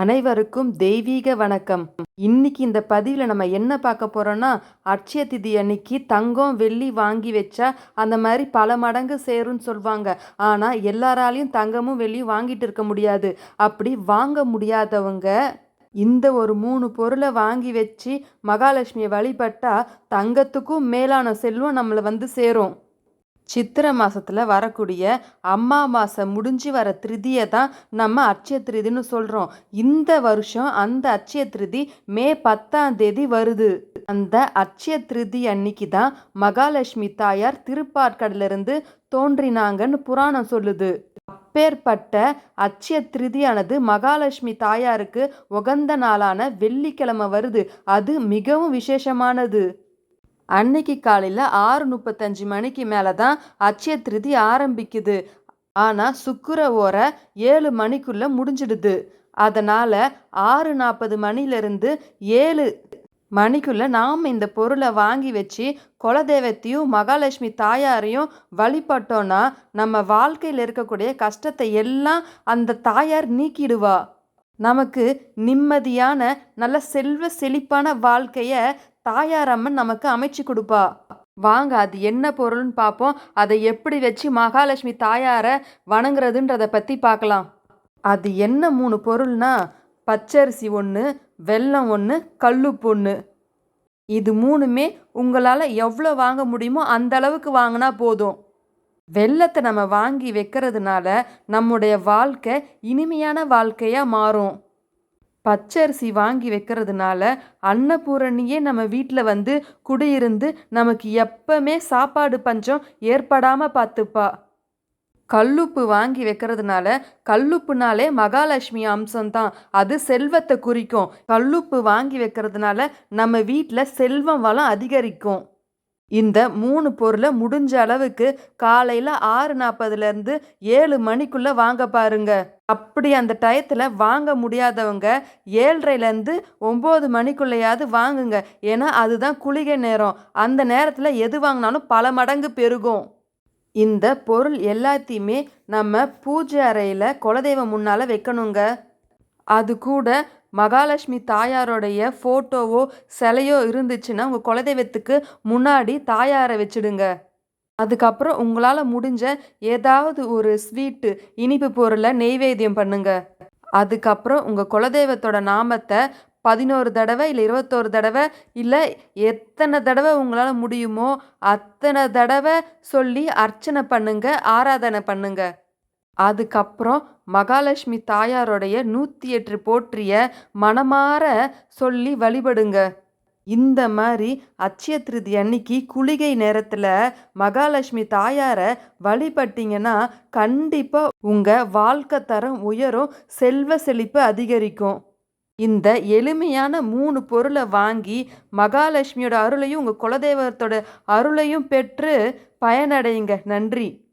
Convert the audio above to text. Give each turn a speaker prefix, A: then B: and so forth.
A: அனைவருக்கும் தெய்வீக வணக்கம். இன்னைக்கு இந்த பதிவில் நம்ம என்ன பார்க்க போறோம்னா அட்சய திதி அன்னைக்கு தங்கம் வெள்ளி வாங்கி வச்சா அந்த மாதிரி பல மடங்கு சேரும்னு சொல்லுவாங்க ஆனால் எல்லாராலையும் தங்கமும் வெள்ளியும் வாங்கிட்டு இருக்க முடியாது. அப்படி வாங்க முடியாதவங்க இந்த ஒரு மூணு பொருளை வாங்கி வச்சு மகாலட்சுமியை வழிபட்டா தங்கத்துக்கும் மேலான செல்வம் நம்மளை வந்து சேரும். சித்திரை மாதத்தில் வரக்கூடிய அம்மா மாதம் முடிஞ்சு வர திருதியை தான் நம்ம அட்சய திருதின்னு சொல்கிறோம் இந்த வருஷம் அந்த அட்சய திருதி மே பத்தாம் தேதி வருது. அந்த அட்சய திருதி அன்னைக்கு தான் மகாலட்சுமி தாயார் திருப்பாற்கடலிருந்து தோன்றினாங்கன்னு புராணம் சொல்லுது. அப்பேற்பட்ட அச்சய திருதியானது மகாலட்சுமி தாயாருக்கு உகந்த நாளான வெள்ளிக்கிழமை வருது. அது மிகவும் விசேஷமானது. அன்னைக்கு காலையில் ஆறு முப்பத்தஞ்சு மணிக்கு மேலே தான் அட்சய திருதி ஆரம்பிக்குது. ஆனால் சுக்கிர ஓரை ஏழு மணிக்குள்ளே முடிஞ்சிடுது. அதனால் ஆறு நாற்பது மணிலேருந்து ஏழு மணிக்குள்ளே நாம் இந்த பொருளை வாங்கி வச்சு குலதெய்வத்தையும் மகாலட்சுமி தாயாரையும் வழிபட்டோன்னா நம்ம வாழ்க்கையில் இருக்கக்கூடிய கஷ்டத்தை எல்லாம் அந்த தாயார் நீக்கிடுவா. நமக்கு நிம்மதியான நல்ல செல்வ செழிப்பான வாழ்க்கையை தாயாரம்மன் நமக்கு அமைச்சு கொடுப்பா. வாங்க அது என்ன பொருள்னு பார்ப்போம் அதை எப்படி வச்சு மகாலட்சுமி தாயாரை வணங்குறதுன்றதை பற்றி பார்க்கலாம் அது என்ன மூணு பொருள்னா பச்சரிசி ஒன்று வெல்லம் ஒன்று கல்லுப்பு ஒன்று இது மூணுமே உங்களால் எவ்வளோ வாங்க முடியுமோ அந்த அளவுக்கு வாங்கினா போதும். வெள்ளத்தை நம்ம வாங்கி வைக்கிறதுனால நம்முடைய வாழ்க்கை இனிமையான வாழ்க்கையாக மாறும். பச்சரிசி வாங்கி வைக்கிறதுனால அன்னபூரணியே நம்ம வீட்டில் வந்து குடியிருந்து நமக்கு எப்பவுமே சாப்பாடு பஞ்சம் ஏற்படாமல் பார்த்துப்பா. கல்லுப்பு வாங்கி வைக்கிறதுனால கல்லுப்புனாலே மகாலட்சுமி அம்சம்தான். அது செல்வத்தை குறிக்கும். கல்லுப்பு வாங்கி வைக்கிறதுனால நம்ம வீட்டில் செல்வம் வளம் அதிகரிக்கும். இந்த மூணு பொருளை முடிஞ்ச அளவுக்கு காலையில் ஆறு நாற்பதுலேருந்து ஏழு மணிக்குள்ளே வாங்க பாருங்க. அப்படி அந்த டயத்தில் வாங்க முடியாதவங்க ஏழ்ரைலேருந்து ஒம்பது மணிக்குள்ளேயாவது வாங்குங்க. ஏன்னா அதுதான் குளிகை நேரம். அந்த நேரத்தில் எது வாங்கினாலும் பல மடங்கு பெருகும். இந்த பொருள் எல்லாத்தையுமே நம்ம பூஜை அறையில் குலதெய்வம் முன்னால் வைக்கணுங்க. அது கூட மகாலட்சுமி தாயாரோடைய ஃபோட்டோவோ சிலையோ இருந்துச்சுன்னா உங்கள் குலதெய்வத்துக்கு முன்னாடி தாயாரை வச்சுடுங்க. அதுக்கப்புறம் உங்களால் முடிஞ்ச ஏதாவது ஒரு ஸ்வீட்டு இனிப்பு பொருளை நெய்வேத்தியம் பண்ணுங்க. அதுக்கப்புறம் உங்கள் குலதெய்வத்தோட நாமத்தை பதினோரு தடவை இல்லை இருபத்தோரு தடவை இல்லை எத்தனை தடவை உங்களால் முடியுமோ அத்தனை தடவை சொல்லி அர்ச்சனை பண்ணுங்க ஆராதனை பண்ணுங்கள் அதுக்கப்புறம் மகாலட்சுமி தாயாரோடைய நூற்றி எட்டு போற்றிய மனமாற சொல்லி வழிபடுங்க. இந்த மாதிரி அட்சய திருதி அன்னைக்கு குளிகை நேரத்தில் மகாலட்சுமி தாயாரை வழிபட்டிங்கன்னா கண்டிப்பாக உங்கள் வாழ்க்கை தரம் உயரும் செல்வ செழிப்பு அதிகரிக்கும். இந்த எளிமையான மூணு பொருளை வாங்கி மகாலட்சுமியோட அருளையும் உங்கள் குலதெய்வத்தோட அருளையும் பெற்று பயனடையுங்க. நன்றி.